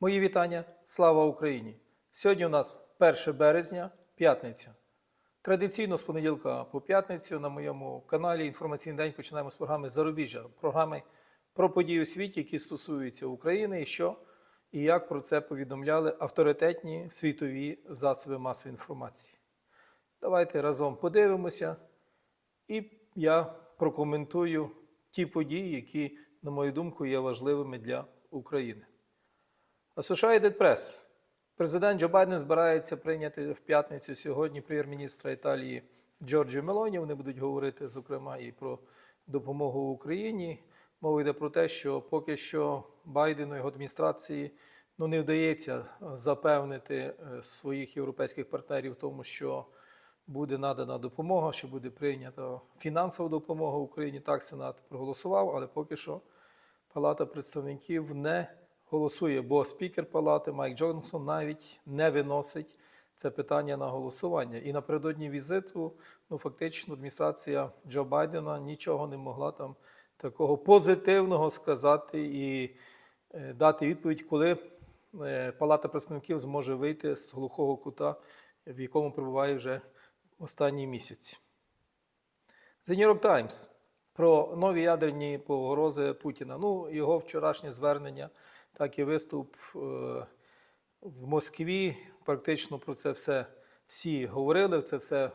Мої вітання. Слава Україні! Сьогодні у нас 1 березня, п'ятниця. Традиційно з понеділка по п'ятницю на моєму каналі Інформаційний день починаємо з програми Зарубіжжя, програми про події у світі, які стосуються України, і що і як про це повідомляли авторитетні світові засоби масової інформації. Давайте разом подивимося, і я прокоментую ті події, які, на мою думку, є важливими для України. Associated Press. Президент Джо Байден збирається прийняти в п'ятницю сьогодні прем'єр-міністра Італії Джорджіо Мелоні. Вони будуть говорити, зокрема, і про допомогу Україні. Мова йде про те, що поки що Байдену його адміністрації ну, не вдається запевнити е, своїх європейських партнерів в тому, що буде надана допомога, що буде прийнята фінансова допомога Україні. Так Сенат проголосував, але поки що Палата представників не голосує, бо спікер палати Майк Джонсон навіть не виносить це питання на голосування. І напередодні візиту, ну фактично, адміністрація Джо Байдена нічого не могла там такого позитивного сказати і е, дати відповідь, коли е, Палата представників зможе вийти з глухого кута, в якому перебуває вже останній місяць. The New York Times про нові ядерні погрози Путіна. Ну, його вчорашнє звернення, так і виступ е, в Москві. Практично про це все всі говорили, це все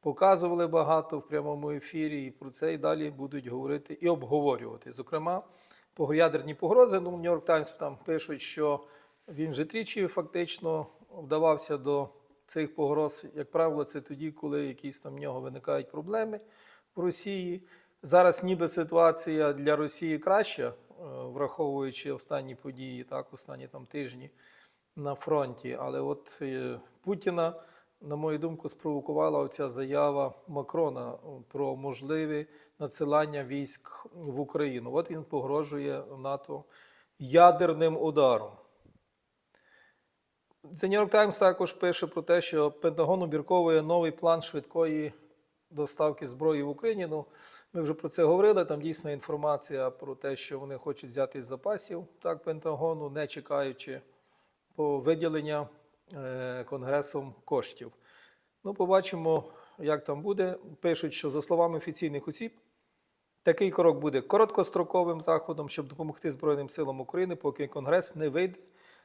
показували багато в прямому ефірі, і про це і далі будуть говорити і обговорювати. Зокрема, ядерні погрози. Ну, York Times там пишуть, що він вже тричі фактично вдавався до цих погроз. Як правило, це тоді, коли якісь там в нього виникають проблеми в Росії. Зараз ніби ситуація для Росії краща, е, враховуючи останні події, так, останні там тижні на фронті. Але от е, Путіна, на мою думку, спровокувала оця заява Макрона про можливе надсилання військ в Україну. От він погрожує НАТО ядерним ударом. The New York Times також пише про те, що Пентагон обірковує новий план швидкої доставки зброї в Україні. Ну, ми вже про це говорили. Там дійсно інформація про те, що вони хочуть взяти з запасів так, Пентагону, не чекаючи по виділення е, Конгресом коштів. Ну, побачимо, як там буде. Пишуть, що за словами офіційних осіб, такий крок буде короткостроковим заходом, щоб допомогти Збройним силам України, поки Конгрес не вийде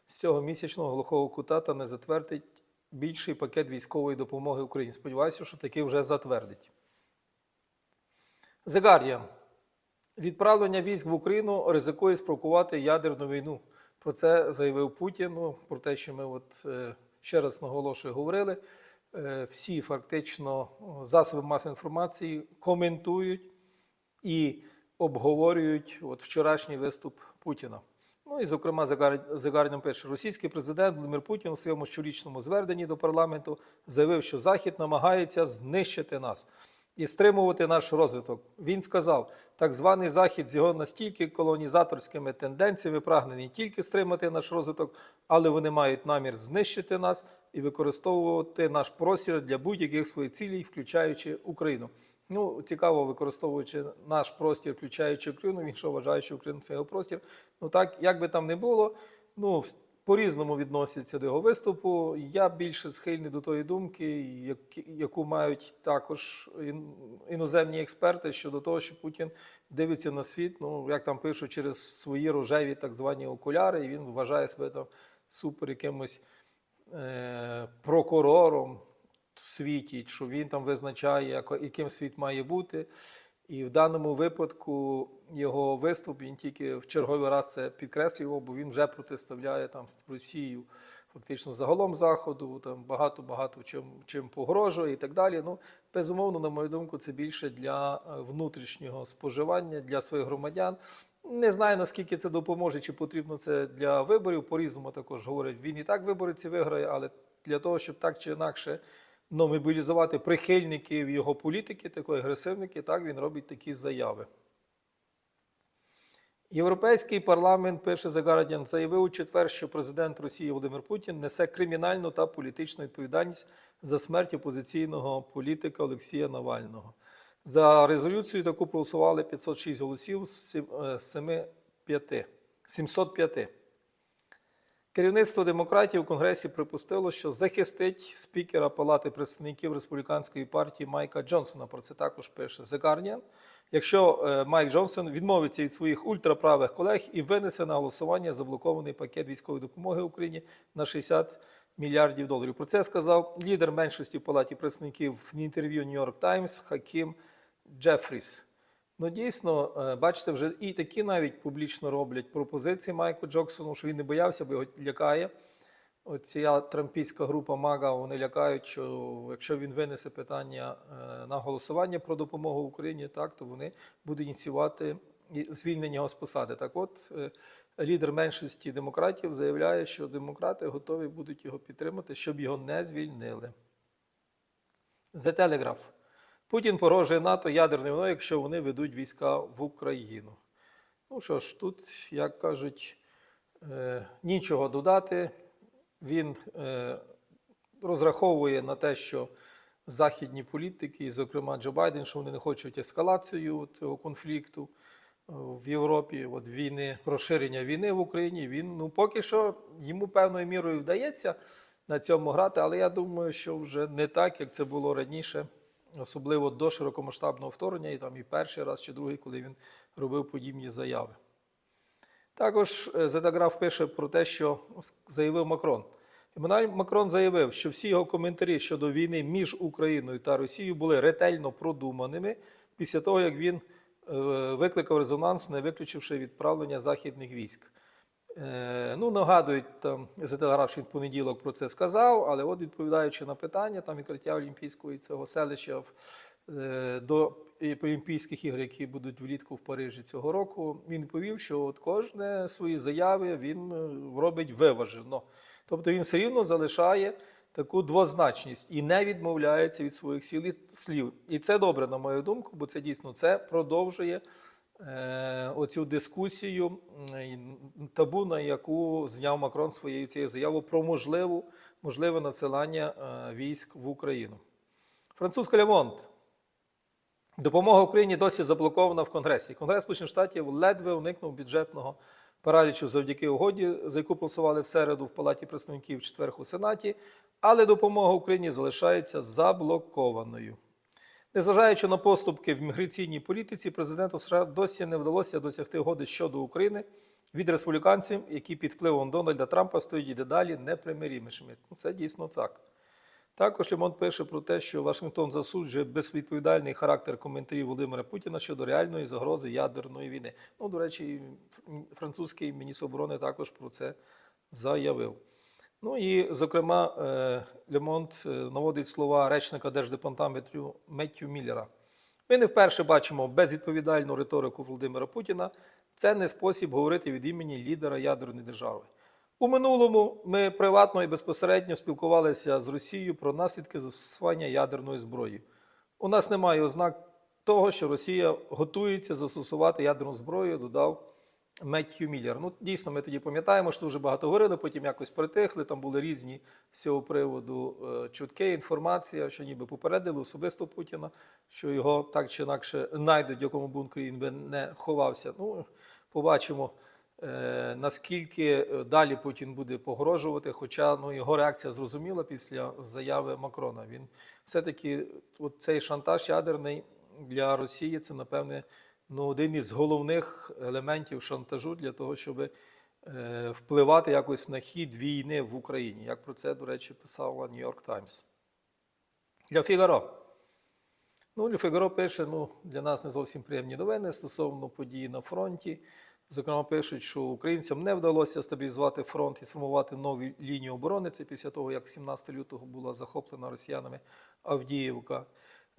з цього місячного глухого кута та не затвердить більший пакет військової допомоги Україні. Сподіваюся, що таки вже затвердить. The Guardian. Відправлення військ в Україну ризикує спровокувати ядерну війну. Про це заявив Путін. Ну, про те, що ми от, е, ще раз наголошую, говорили. Е, Всі фактично засоби масової інформації коментують і обговорюють от вчорашній виступ Путіна. І, зокрема, The Guardian пише, російський президент Володимир Путін у своєму щорічному зверненні до парламенту заявив, що Захід намагається знищити нас і стримувати наш розвиток. Він сказав, так званий Захід з його настільки колонізаторськими тенденціями прагне не тільки стримати наш розвиток, але вони мають намір знищити нас і використовувати наш простір для будь-яких своїх цілей, включаючи Україну. Ну, цікаво, використовуючи наш простір, включаючи Україну, він що вважає, що Україна це його простір. Ну так, як би там не було, ну по-різному відносяться до його виступу. Я більше схильний до тої думки, як- яку мають також іноземні експерти щодо того, що Путін дивиться на світ, ну як там пишуть, через свої рожеві так звані окуляри, і він вважає себе там супер якимось е, прокурором в світі, що він там визначає, яким світ має бути. І в даному випадку його виступ він тільки в черговий раз це підкреслював, бо він вже протиставляє там Росію фактично загалом заходу, там багато багато чим, чим погрожує і так далі. Ну, безумовно, на мою думку, це більше для е, внутрішнього споживання для своїх громадян. Не знаю наскільки це допоможе, чи потрібно це для виборів. По-різному також говорять. Він і так вибори ці виграє, але для того, щоб так чи інакше ну, мобілізувати прихильників його політики, такої агресивники, так він робить такі заяви. Європейський парламент, пише The Guardian, заявив у четвер, що президент Росії Володимир Путін несе кримінальну та політичну відповідальність за смерть опозиційного політика Олексія Навального. За резолюцію таку проголосували 506 голосів з сім- е, з 705, 705. Керівництво демократів у Конгресі припустило, що захистить спікера Палати представників республіканської партії Майка Джонсона. Про це також пише The Guardian. Якщо е, Майк Джонсон відмовиться від своїх ультраправих колег і винесе на голосування заблокований пакет військової допомоги Україні на 60 мільярдів доларів. Про це сказав лідер меншості в Палаті представників в інтерв'ю New York Times Хакім Джефріс. Ну, дійсно, е, бачите, вже і такі навіть публічно роблять пропозиції Майку Джоксону, що він не боявся, бо його лякає. Оця трампійська група МАГА, вони лякають, що якщо він винесе питання е, на голосування про допомогу Україні, так, то вони будуть ініціювати звільнення його з посади. Так от, е, лідер меншості демократів заявляє, що демократи готові будуть його підтримати, щоб його не звільнили. The Telegraph. Путін погрожує НАТО ядерною війною, якщо вони ведуть війська в Україну. Ну що ж, тут, як кажуть, е, нічого додати. Він е, розраховує на те, що західні політики, зокрема Джо Байден, що вони не хочуть ескалацію цього конфлікту е, в Європі, от війни, розширення війни в Україні. Він ну поки що йому певною мірою вдається на цьому грати, але я думаю, що вже не так, як це було раніше, особливо до широкомасштабного вторгнення, і там і перший раз чи другий, коли він робив подібні заяви. Також е, Зетаграф пише про те, що заявив Макрон. Еммануель Макрон заявив, що всі його коментарі щодо війни між Україною та Росією були ретельно продуманими після того, як він е, викликав резонанс, не виключивши відправлення західних військ. Е, Ну, нагадують там він в понеділок про це сказав, але от відповідаючи на питання там відкриття Олімпійського цього селища в е, до Олімпійських ігор, які будуть влітку в Парижі цього року, він повів, що от кожне свої заяви він е, робить виважено. Тобто він все рівно залишає таку двозначність і не відмовляється від своїх сіл і слів. І це добре, на мою думку, бо це дійсно це продовжує оцю дискусію табу, на яку зняв Макрон своєю цією заявою про можливу, можливе надсилання е, військ в Україну. Французька Лемонт. Допомога Україні досі заблокована в Конгресі. Конгрес Сполучених Штатів ледве уникнув бюджетного паралічу завдяки угоді, за яку проголосували в середу в Палаті представників четверг у Сенаті, але допомога Україні залишається заблокованою. Незважаючи на поступки в міграційній політиці, президенту США досі не вдалося досягти угоди щодо України від республіканців, які під впливом Дональда Трампа стають і дедалі непримирімішими. Ну, Це дійсно так. Також Лемон пише про те, що Вашингтон засуджує безвідповідальний характер коментарів Володимира Путіна щодо реальної загрози ядерної війни. Ну, до речі, французький міністр оборони також про це заявив. Ну і, зокрема, е, Лемонт е, наводить слова речника Держдепартаменту Меттю Міллера. Ми не вперше бачимо безвідповідальну риторику Володимира Путіна. Це не спосіб говорити від імені лідера ядерної держави. У минулому ми приватно і безпосередньо спілкувалися з Росією про наслідки застосування ядерної зброї. У нас немає ознак того, що Росія готується застосувати ядерну зброю, додав Меттью Міллер. Ну, дійсно, ми тоді пам'ятаємо, що дуже багато говорили, потім якось притихли. Там були різні з цього приводу е, чутки, інформація, що ніби попередили особисто Путіна, що його так чи інакше знайдуть, в якому бункері він би не ховався. Ну, побачимо. Е, наскільки е, далі Путін буде погрожувати, хоча ну, його реакція зрозуміла після заяви Макрона. Він все-таки цей шантаж ядерний для Росії це, напевне, ну, один із головних елементів шантажу для того, щоб е, впливати якось на хід війни в Україні. Як про це, до речі, писала Нью-Йорк Таймс. Для Фігаро. Ну, Ле Фігаро пише, ну, для нас не зовсім приємні новини стосовно подій на фронті. Зокрема, пишуть, що українцям не вдалося стабілізувати фронт і сформувати нові лінії оборони. Це після того, як 17 лютого була захоплена росіянами Авдіївка.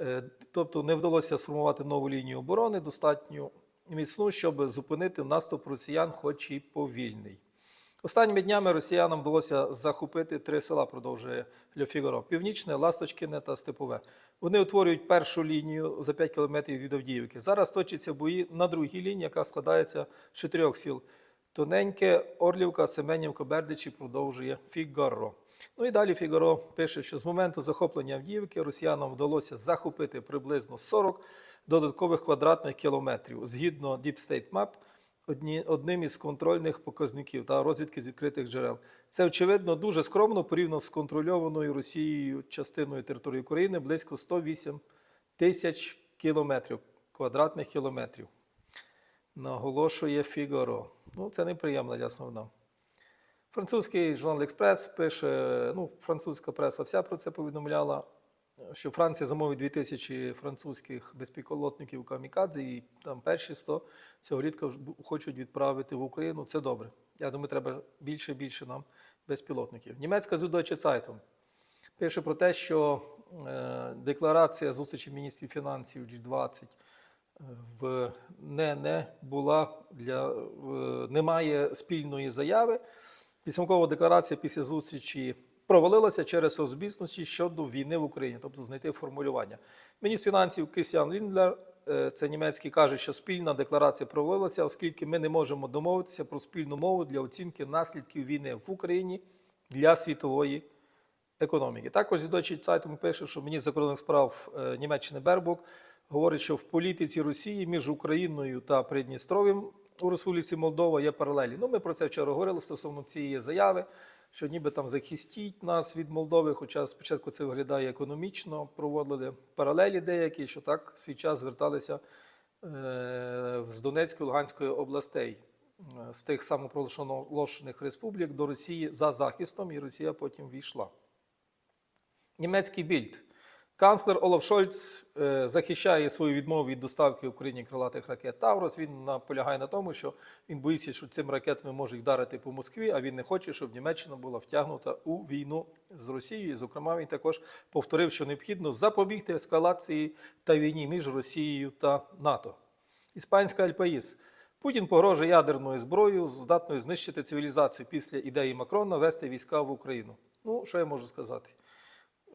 Е, Тобто не вдалося сформувати нову лінію оборони, достатньо міцну, щоб зупинити наступ росіян, хоч і повільний. Останніми днями росіянам вдалося захопити три села, продовжує Льо Фігаро. Північне, Ласточкине та Степове. Вони утворюють першу лінію за 5 кілометрів від Авдіївки. Зараз точаться бої на другій лінії, яка складається з чотирьох сіл. Тоненьке, Орлівка, Семенівка, Бердичі продовжує Фігаро. Ну і далі Фігаро пише, що з моменту захоплення Авдіївки росіянам вдалося захопити приблизно 40 додаткових квадратних кілометрів. Згідно Deep State Map, одні, одним із контрольних показників та розвідки з відкритих джерел. Це, очевидно, дуже скромно порівняно з контрольованою Росією частиною території України близько 108 тисяч кілометрів, квадратних кілометрів. Наголошує Фігаро. Ну, це неприємна ясно нам. Французький журнал Експрес пише, ну, французька преса вся про це повідомляла, що Франція замовить 2000 французьких безпілотників камікадзе, і там перші 100 цього рідка хочуть відправити в Україну. Це добре. Я думаю, треба більше і більше нам безпілотників. Німецька Süddeutsche Zeitung пише про те, що е, декларація зустрічі міністрів фінансів G20 в не, не була для в- немає спільної заяви. Підсумкова декларація після зустрічі провалилася через розбісності щодо війни в Україні, тобто знайти формулювання. Міністр фінансів Крістіан Ліндлер, е, це німецький, каже, що спільна декларація провалилася, оскільки ми не можемо домовитися про спільну мову для оцінки наслідків війни в Україні для світової економіки. Також Deutsche Zeitung пише, що міністр закордонних справ е, Німеччини Бербок говорить, що в політиці Росії між Україною та Придністров'ям у Республіці Молдова є паралелі. Ну, ми про це вчора говорили стосовно цієї заяви, що ніби там захистіть нас від Молдови, хоча спочатку це виглядає економічно, проводили паралелі деякі, що так свій час зверталися е, з Донецької Луганської областей е, з тих самопроголошених республік до Росії за захистом, і Росія потім війшла. Німецький більд. Канцлер Олаф Шольц е, захищає свою відмову від доставки Україні крилатих ракет Таврос. Він наполягає на тому, що він боїться, що цими ракетами можуть вдарити по Москві, а він не хоче, щоб Німеччина була втягнута у війну з Росією. Зокрема, він також повторив, що необхідно запобігти ескалації та війні між Росією та НАТО. Іспанська Альпаїс. Путін погрожує ядерною зброєю, здатною знищити цивілізацію після ідеї Макрона вести війська в Україну. Ну, що я можу сказати?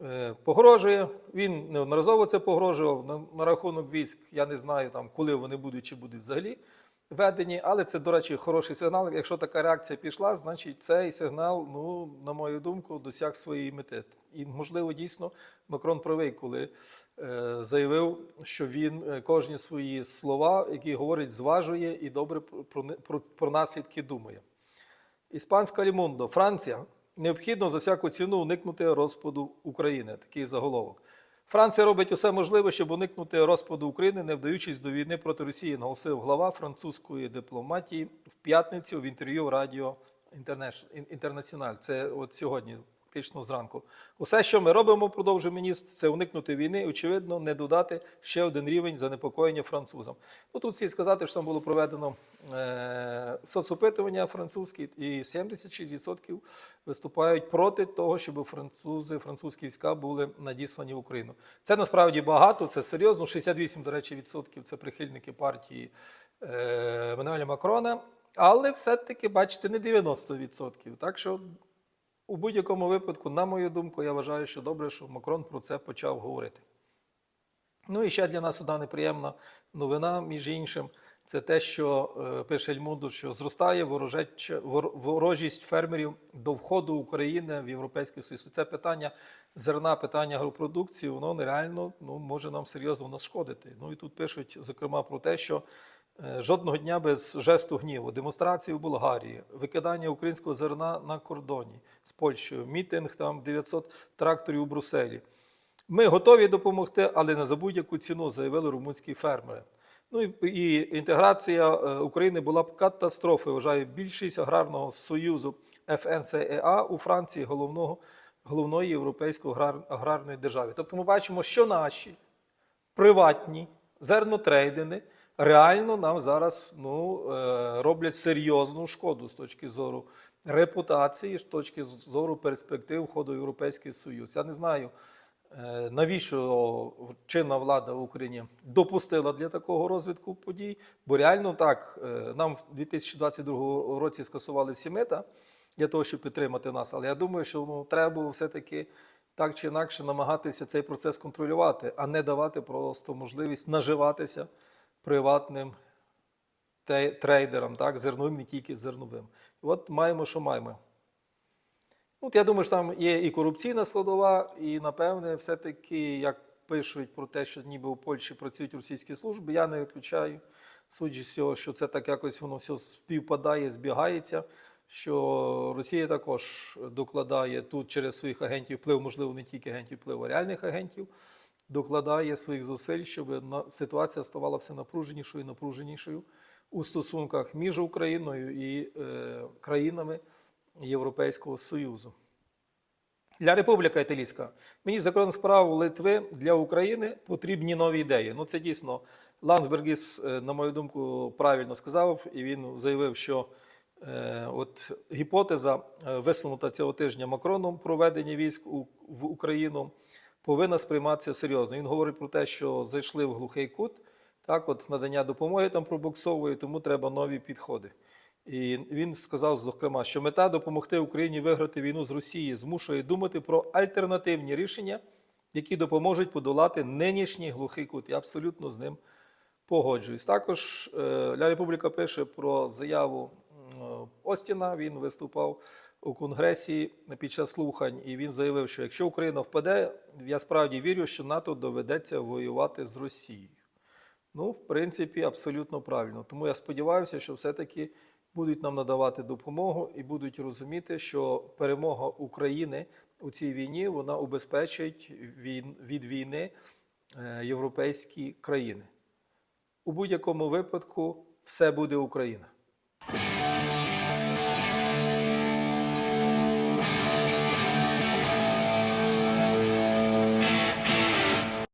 Е, Погрожує, він неодноразово це погрожував. На, на рахунок військ я не знаю, там, коли вони будуть чи будуть взагалі введені, але це, до речі, хороший сигнал. Якщо така реакція пішла, значить цей сигнал, ну, на мою думку, досяг своєї мети. І, можливо, дійсно Макрон правий, коли е, заявив, що він е, кожні свої слова, які говорить, зважує і добре про, про, про, наслідки думає. Іспанська Лімундо, Франція. Необхідно за всяку ціну уникнути розпаду України. Такий заголовок. Франція робить усе можливе, щоб уникнути розпаду України, не вдаючись до війни проти Росії, наголосив глава французької дипломатії в п'ятницю в інтерв'ю Радіо Інтернаціональ. Це от сьогодні, фактично зранку. Усе, що ми робимо, продовжує міністр, це уникнути війни, очевидно, не додати ще один рівень занепокоєння французам. Ну тут слід сказати, що там було проведено е, соцопитування французькі, і 76% виступають проти того, щоб французи, французькі війська були надіслані в Україну. Це насправді багато, це серйозно. 68, до речі, відсотків це прихильники партії е, Еммануеля Макрона. Але все-таки, бачите, не 90%. Так що у будь-якому випадку, на мою думку, я вважаю, що добре, що Макрон про це почав говорити. Ну і ще для нас одна неприємна новина, між іншим, це те, що е, пише Ельмунду, що зростає ворожеч- вор- ворожість фермерів до входу України в Європейський Союз. Це питання зерна, питання агропродукції, воно нереально ну, може нам серйозно нашкодити. Ну і тут пишуть, зокрема, про те, що жодного дня без жесту гніву, демонстрації в Болгарії, викидання українського зерна на кордоні з Польщею, мітинг там 900 тракторів у Брюсселі. Ми готові допомогти, але не за будь-яку ціну, заявили румунські фермери. Ну і, і інтеграція е, України була б катастрофою, вважає більшість аграрного союзу ФНСЕА у Франції, головного, головної європейської аграр, аграрної держави. Тобто ми бачимо, що наші приватні зернотрейдини реально нам зараз ну, е, роблять серйозну шкоду з точки зору репутації, з точки зору перспектив входу в Європейський Союз. Я не знаю, е, навіщо чинна влада в Україні допустила для такого розвитку подій, бо реально так, е, нам в 2022 році скасували всі мита для того, щоб підтримати нас. Але я думаю, що ну, треба було все-таки так чи інакше намагатися цей процес контролювати, а не давати просто можливість наживатися приватним трейдерам, так, зерновим, не тільки зерновим. От маємо, що маємо. От я думаю, що там є і корупційна складова, і напевне, все-таки, як пишуть про те, що ніби у Польщі працюють російські служби, я не виключаю. судячи з що це так якось воно все співпадає, збігається. Що Росія також докладає тут через своїх агентів вплив, можливо, не тільки агентів впливу, а реальних агентів, докладає своїх зусиль, щоб ситуація ставала все напруженішою і напруженішою у стосунках між Україною і е, країнами Європейського Союзу. Для Республіка Італійська. Мені закордонних справ Литви для України потрібні нові ідеї. Ну це дійсно Лансбергіс, е, на мою думку, правильно сказав, і він заявив, що е, от гіпотеза, е, висунута цього тижня Макроном про введення військ у, в Україну, повинна сприйматися серйозно. Він говорить про те, що зайшли в глухий кут, так, от надання допомоги там пробуксовує, тому треба нові підходи. І він сказав, зокрема, що мета допомогти Україні виграти війну з Росії змушує думати про альтернативні рішення, які допоможуть подолати нинішній глухий кут. Я абсолютно з ним погоджуюсь. Також е, Ля Републіка пише про заяву Остіна. Він виступав у Конгресі під час слухань, і він заявив, що якщо Україна впаде, я справді вірю, що НАТО доведеться воювати з Росією. Ну, в принципі, абсолютно правильно. Тому я сподіваюся, що все-таки будуть нам надавати допомогу і будуть розуміти, що перемога України у цій війні вона убезпечить від війни е, європейські країни. У будь-якому випадку все буде Україна.